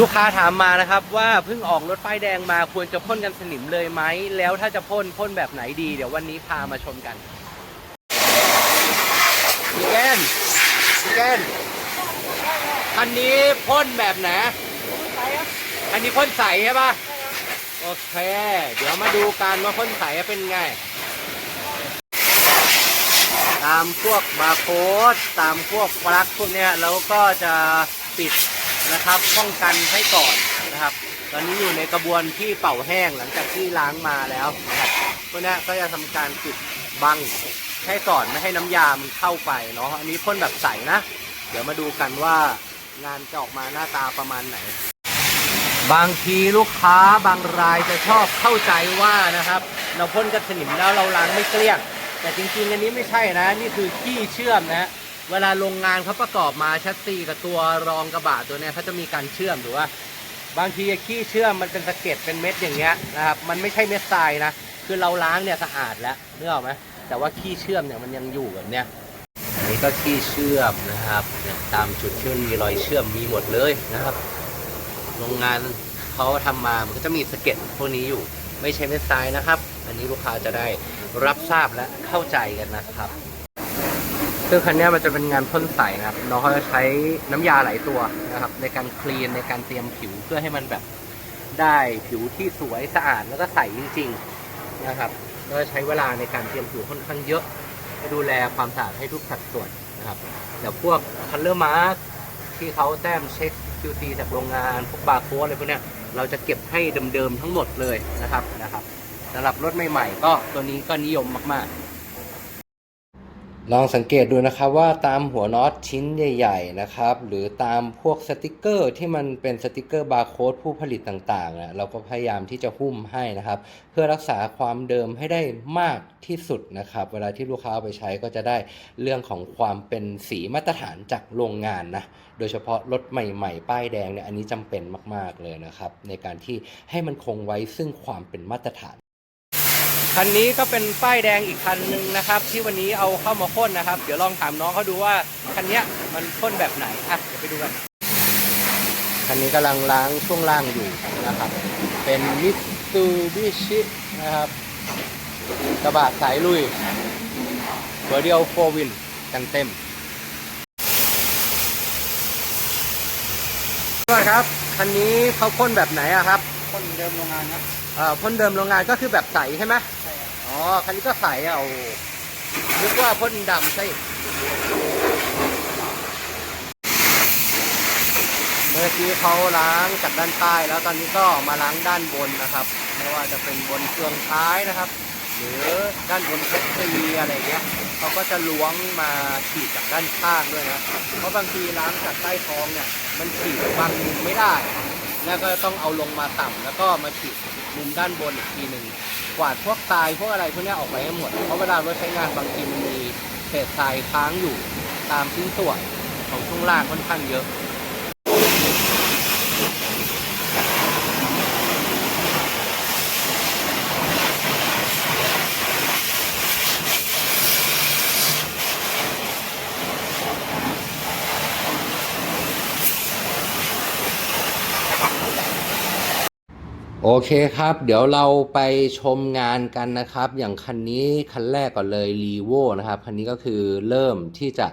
ลูกค้าถามมานะครับว่าเพิ่งออกรถป้ายแดงมาควรจะพ่นกันสนิมเลยไหม แล้วถ้าจะพ่นพ่นแบบไหนดี เดี๋ยววันนี้พามาชมกันพี่แกนพี่แกนคันนี้พ่นแบบไหนอันนี้พ่นใสใช่ปะโอเค เดี๋ยวมาดูกันว่าพ่นใสเป็นไง ตามพวกบาร์โค้ดตามพวกปลั๊กพวกเนี้ยเราก็จะปิด นะครับ ป้องกันให้ก่อนนะครับ ตอนนี้อยู่ในกระบวนที่เป่าแห้งหลังจากที่ล้างมาแล้วนะครับพวกนี้ก็จะทำการปิดบังให้ก่อนไม่ให้น้ำยามันเข้าไปเนาะอันนี้พ่นแบบใสนะ เดี๋ยวมาดูกันว่างานจะออกมาหน้าตาประมาณไหน บางทีลูกค้าบางรายจะชอบเข้าใจว่านะครับ เราพ่นกระสนิมแล้วเราล้างไม่เกลี้ยง แต่จริงๆอันนี้ไม่ใช่นะ นี่คือขี้เชื่อมนะ เวลาโรงงานเขาประกอบมาชัดซีกับตัวรองกระบะตัวเนี้ยเขาจะมีการเชื่อมหรือว่า บางทีขี้เชื่อมมันเป็นสะเก็ดเป็นเม็ดอย่างเงี้ยนะครับมันไม่ใช่เม็ดทรายนะคือเราล้างเนี่ยสะอาดแล้วนึกออกไหมแต่ว่าขี้เชื่อมเนี่ยมันยังอยู่แบบเนี้ยอันนี้ก็ขี้เชื่อมนะครับเนี่ยตามจุดที่มันมีรอยเชื่อมมีหมดเลยนะครับ โรงงานเขาทำมามันก็จะมีสะเก็ดพวกนี้อยู่ ไม่ใช่เม็ดทรายนะครับ อันนี้ลูกค้าจะได้รับทราบและเข้าใจกันนะครับ ซึ่งคันนี้มันจะเป็นงานพ่นใสนะครับน้องเขาจะใช้น้ำยาหลายตัวนะครับ ในการคลีนในการเตรียมผิวเพื่อให้มันแบบได้ผิวที่สวยสะอาดแล้วก็ใสจริง ๆนะครับก็จะใช้เวลาในการเตรียมผิวค่อนข้างเยอะดูแลความสะอาดให้ทุกสัดส่วนนะครับเดี๋ยวพวกคัลเลอร์มาร์ที่เขาแต้มเช็ค QC จากโรงงานพวกบาร์โค้ดอะไรพวกเนี้ยเราจะเก็บให้เดิมๆทั้งหมดเลยนะครับนะครับสำหรับรถใหม่ๆ ก็ตัวนี้ก็นิยมมากๆ ลองสังเกตดูนะครับว่าตามหัวน็อตชิ้นใหญ่ ๆนะครับ หรือตามพวกสติกเกอร์ที่มันเป็นสติกเกอร์บาร์โค้ดผู้ผลิตต่างๆนะเราก็พยายามที่จะหุ้มให้นะครับ เพื่อรักษาความเดิมให้ได้มากที่สุดนะครับ เวลาที่ลูกค้าเอาไปใช้ก็จะได้เรื่องของความเป็นสีมาตรฐานจากโรงงานนะโดยเฉพาะรถใหม่ๆ ป้ายแดงเนี่ยอันนี้จำเป็นมากๆเลยนะครับ ในการที่ให้มันคงไว้ซึ่งความเป็นมาตรฐาน คันนี้ก็เป็นป้ายแดงอีกคันหนึ่งนะครับ ที่วันนี้เอาเข้ามาพ่นนะครับ เดี๋ยวลองถามน้องเขาดูว่าคันเนี้ยมันพ่นแบบไหนอะเดี๋ยวไปดูกันคันนี้กำลังล้างช่วงล่างอยู่นะครับ เป็นมิตซูบิชินะครับกระบะสายลุยเบอร์เดียวโฟวินกันเต็มด้วยครับคันนี้เขาพ่นแบบไหนอะครับคนเดิมโรงงานครับเอ่อพ่นเดิมโรงงานก็คือแบบใสใช่ไหมใช่ครับ อ๋อ คันนี้ก็ใสอะโอ้นึกว่าพ่นดำใช่เมื่อกี้เขาล้างจากด้านใต้แล้วตอนนี้ก็มาล้างด้านบนนะครับ ไม่ว่าจะเป็นบนเครื่องท้ายนะครับ หรือด้านบนแท็กซี่อะไรเงี้ยเขาก็จะล้วงมาฉีดจากด้านข้างด้วยนะ เพราะบางทีล้างจากใต้ท้องเนี่ย มันฉีดบางมุมไม่ได้ แล้วก็ต้องเอาลงมาต่ำแล้วก็มาฉีดมุมด้านบนอีกทีหนึ่ง กวาดพวกทรายพวกอะไรพวกนี้ออกไปให้หมด เพราะเวลารถใช้งานบางทีมันมีเศษทรายค้างอยู่ตามชิ้นส่วนของช่วงล่างค่อนข้างเยอะ โอเคครับ เดี๋ยวเราไปชมงานกันนะครับ อย่างคันนี้คันแรกก่อนเลย r ีโวนะครับ คันนี้ก็คือเริ่มที่จะ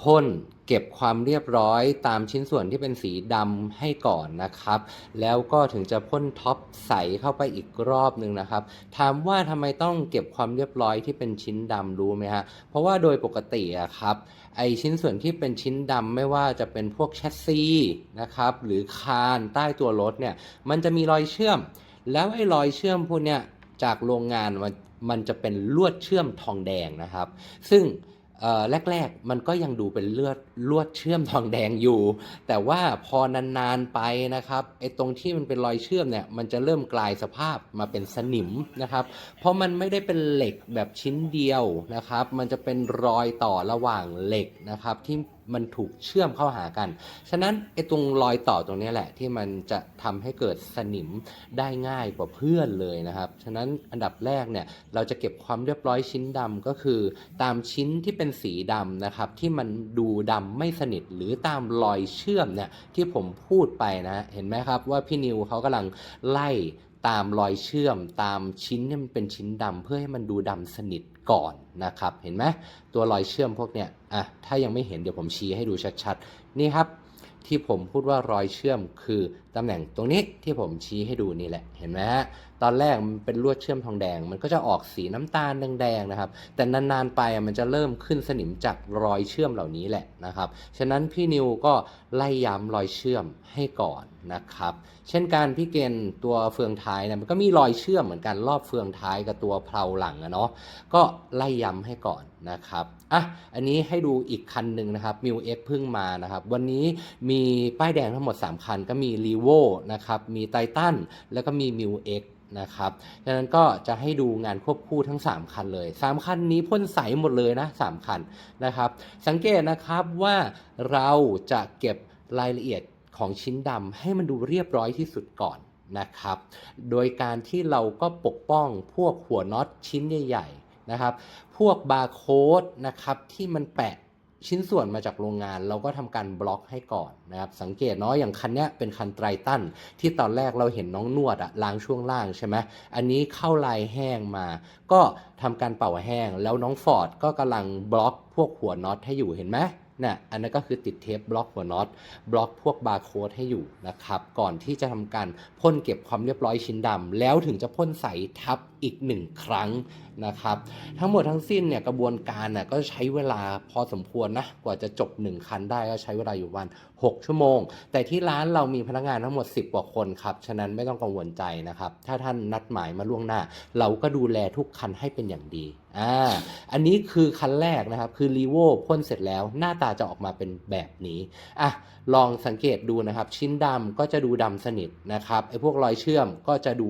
พ่นเก็บความเรียบร้อยตามชิ้นส่วนที่เป็นสีดำให้ก่อนนะครับ แล้วก็ถึงจะพ่นท็อปใสเข้าไปอีกรอบหนึ่งนะครับ ถามว่าทำไมต้องเก็บความเรียบร้อยที่เป็นชิ้นดำรู้ไหมฮะ เพราะว่าโดยปกติอะครับ ไอชิ้นส่วนที่เป็นชิ้นดำไม่ว่าจะเป็นพวกแชสซีนะครับหรือคานใต้ตัวรถเนี่ยมันจะมีรอยเชื่อม แล้วไอ้รอยเชื่อมพวกเนี้ยจากโรงงานมันมันจะเป็นลวดเชื่อมทองแดงนะครับ ซึ่ง แรก ๆ มันก็ยังดูเป็นเลือดลวดเชื่อมทองแดงอยู่ แต่ว่าพอนาน ๆ ไปนะครับไอ้ตรงที่มันเป็นรอยเชื่อมเนี่ยมันจะเริ่มกลายสภาพมาเป็นสนิมนะครับ เพราะมันไม่ได้เป็นเหล็กแบบชิ้นเดียวนะครับ มันจะเป็นรอยต่อระหว่างเหล็กนะครับที่ มันถูกเชื่อมเข้าหากัน ฉะนั้นไอ้ตรงรอยต่อตรงนี้แหละที่มันจะทำให้เกิดสนิมได้ง่ายกว่าเพื่อนเลยนะครับ ฉะนั้นอันดับแรกเนี่ยเราจะเก็บความเรียบร้อยชิ้นดำก็คือ ตามชิ้นที่เป็นสีดำนะครับที่มันดูดำไม่สนิทหรือตามรอยเชื่อมเนี่ยที่ผมพูดไปนะ เห็นไหมครับว่าพี่นิวเขากำลังไล่ ตามรอยเชื่อมตามชิ้นที่มันเป็นชิ้นดำเพื่อให้มันดูดำสนิทก่อนนะครับ เห็นไหมตัวรอยเชื่อมพวกเนี้ยอะถ้ายังไม่เห็นเดี๋ยวผมชี้ให้ดูชัดๆ นี่ครับ ที่ผมพูดว่ารอยเชื่อมคือ ตำแหน่งตรงนี้ที่ผมชี้ให้ดูนี่แหละเห็นไหมฮะตอนแรกมันเป็นลวดเชื่อมทองแดง มันก็จะออกสีน้ำตาลแดงๆนะครับ แต่นานๆไปมันจะเริ่มขึ้นสนิมจากรอยเชื่อมเหล่านี้แหละนะครับฉะนั้นพี่นิวก็ไล่ย้ำรอยเชื่อมให้ก่อนนะครับ เช่นการพี่เกณฑ์ตัวเฟืองท้ายนี่ยมันก็มีรอยเชื่อมเหมือนกันรอบเฟืองท้ายกับตัวเพลาหลังอะเนาะก็ไล่ย้ำให้ก่อนนะครับอะอันนี้ให้ดูอีกคันหนึ่งนะครับมิวเอ็กเพิ่งมานะครับ วันนี้มีป้ายแดงทั้งหมด 3 คันก็มีรีโวนะครับมีไททันแล้วก็มีมิวเอกนะครับดังนั้นก็จะให้ดูงานควบคู่ทั้ง 3 คันเลย 3 คันนี้พ่นใสหมดเลยนะ 3 คันนะครับ สังเกตนะครับว่าเราจะเก็บรายละเอียดของชิ้นดำให้มันดูเรียบร้อยที่สุดก่อนนะครับ โดยการที่เราก็ปกป้องพวกหัวน็อตชิ้นใหญ่ ๆ นะครับ พวกบาร์โค้ดนะครับที่มันแปะ ชิ้นส่วนมาจากโรงงานเราก็ทำการบล็อกให้ก่อนนะครับ สังเกตเนาะอย่างคันเนี้ยเป็นคันไตรตันที่ตอนแรกเราเห็นน้องนวดอะล้างช่วงล่างใช่ไหมอันนี้เข้าลายแห้งมา ก็ทำการเป่าแห้ง แล้วน้องฟอร์ดก็กำลังบล็อกพวกหัวน็อตให้อยู่เห็นไหม น่ะอันนั้นก็คือติดเทปบล็อกหัวน็อตบล็อกพวกบาร์โค้ดให้อยู่นะครับก่อนที่จะทำการพ่นเก็บความเรียบร้อยชิ้นดำแล้วถึงจะพ่นใสทับอีกหนึ่งครั้งนะครับทั้งหมดทั้งสิ้นเนี่ยกระบวนการน่ะก็ใช้เวลาพอสมควรนะกว่าจะจบ 1 คันได้ก็ใช้เวลาอยู่วัน 6 ชั่วโมง แต่ที่ร้านเรามีพนักงานทั้งหมด 10 กว่าคนครับ ฉะนั้นไม่ต้องกังวลใจนะครับ ถ้าท่านนัดหมายมาล่วงหน้า เราก็ดูแลทุกคันให้เป็นอย่างดีอ่าอันนี้คือคันแรกนะครับ คือรีโวพ่นเสร็จแล้ว หน้าตาจะออกมาเป็นแบบนี้อะลองสังเกตดูนะครับ ชิ้นดำก็จะดูดำสนิทนะครับไอ้พวกรอยเชื่อมก็จะดู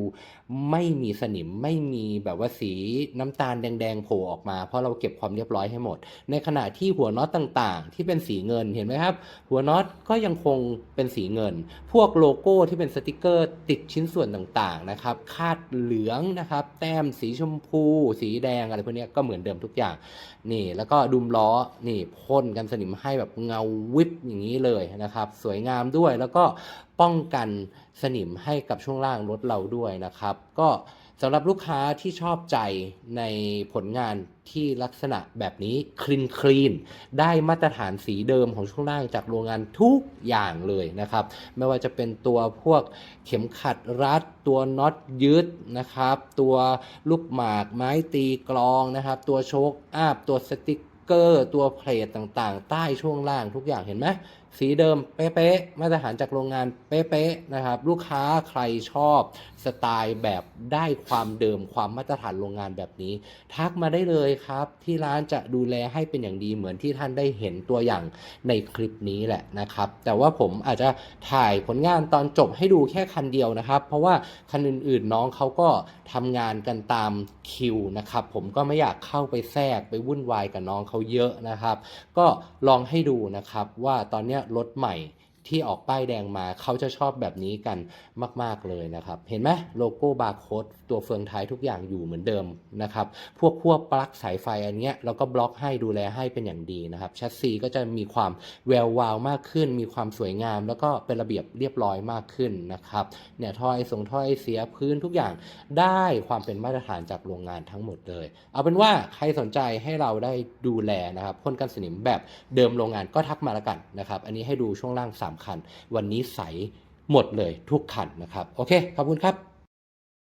ไม่มีสนิมไม่มีแบบว่าสีน้ำตาลแดงๆโผล่ออกมา เพราะเราเก็บความเรียบร้อยให้หมด ในขณะที่หัวน็อตต่างๆ ที่เป็นสีเงินเห็นไหมครับ หัวน็อตก็ยังคงเป็นสีเงิน พวกโลโก้ที่เป็นสติกเกอร์ติดชิ้นส่วนต่างๆนะครับคาดเหลืองนะครับ แต้มสีชมพู สีแดงอะไรพวกนี้ก็เหมือนเดิมทุกอย่างนี่ แล้วก็ดุมล้อนี่พ่นกันสนิมให้แบบเงาวิบอย่างนี้เลยนะครับ สวยงามด้วยแล้วก็ ป้องกันสนิมให้กับช่วงล่างรถเราด้วยนะครับ ก็สำหรับลูกค้าที่ชอบใจในผลงานที่ลักษณะแบบนี้คลีนคลีนได้มาตรฐานสีเดิมของช่วงล่างจากโรงงานทุกอย่างเลยนะครับ ไม่ว่าจะเป็นตัวพวกเข็มขัดรัด ตัวน็อตยึดนะครับ ตัวลูกหมากไม้ตีกลองนะครับ ตัวโชคอัพตัวสติ๊ก เกอร์ตัวเพลทต่างๆ ใต้ช่วงล่างทุกอย่างเห็นไหมสีเดิมเป๊ะๆมาตรฐานจากโรงงานเป๊ะๆนะครับ ลูกค้าใครชอบสไตล์แบบได้ความเดิมความมาตรฐานโรงงานแบบนี้ ทักมาได้เลยครับ ที่ร้านจะดูแลให้เป็นอย่างดีเหมือนที่ท่านได้เห็นตัวอย่างในคลิปนี้แหละนะครับ แต่ว่าผมอาจจะถ่ายผลงานตอนจบให้ดูแค่คันเดียวนะครับ เพราะว่าคันอื่นๆน้องเขาก็ทำงานกันตามคิวนะครับ ผมก็ไม่อยากเข้าไปแทรกไปวุ่นวายกับน้องเขาเยอะนะครับ ก็ลองให้ดูนะครับว่าตอนนี้รถใหม่ ที่ออกป้ายแดงมาเขาจะชอบแบบนี้กันมาก ๆเลยนะครับ เห็นไหมโลโก้บาร์โค้ดตัวเฟืองท้ายทุกอย่างอยู่เหมือนเดิมนะครับ พวกขั้วปลั๊กสายไฟอันเนี้ยเราก็บล็อกให้ดูแลให้เป็นอย่างดีนะครับแชสซีก็จะมีความแวววาวมากขึ้น มีความสวยงาม แล้วก็เป็นระเบียบเรียบร้อยมากขึ้นนะครับเนี่ยท่อไอส่งท่อไอเสียพื้นทุกอย่างได้ความเป็นมาตรฐานจากโรงงานทั้งหมดเลย เอาเป็นว่าใครสนใจให้เราได้ดูแลนะครับพ่นกันสนิมแบบเดิมโรงงานก็ทักมาแล้วกันนะครับ อันนี้ให้ดูช่วงล่าง 3คัน วันนี้ใสหมดเลยทุกคันนะครับ โอเค ขอบคุณครับ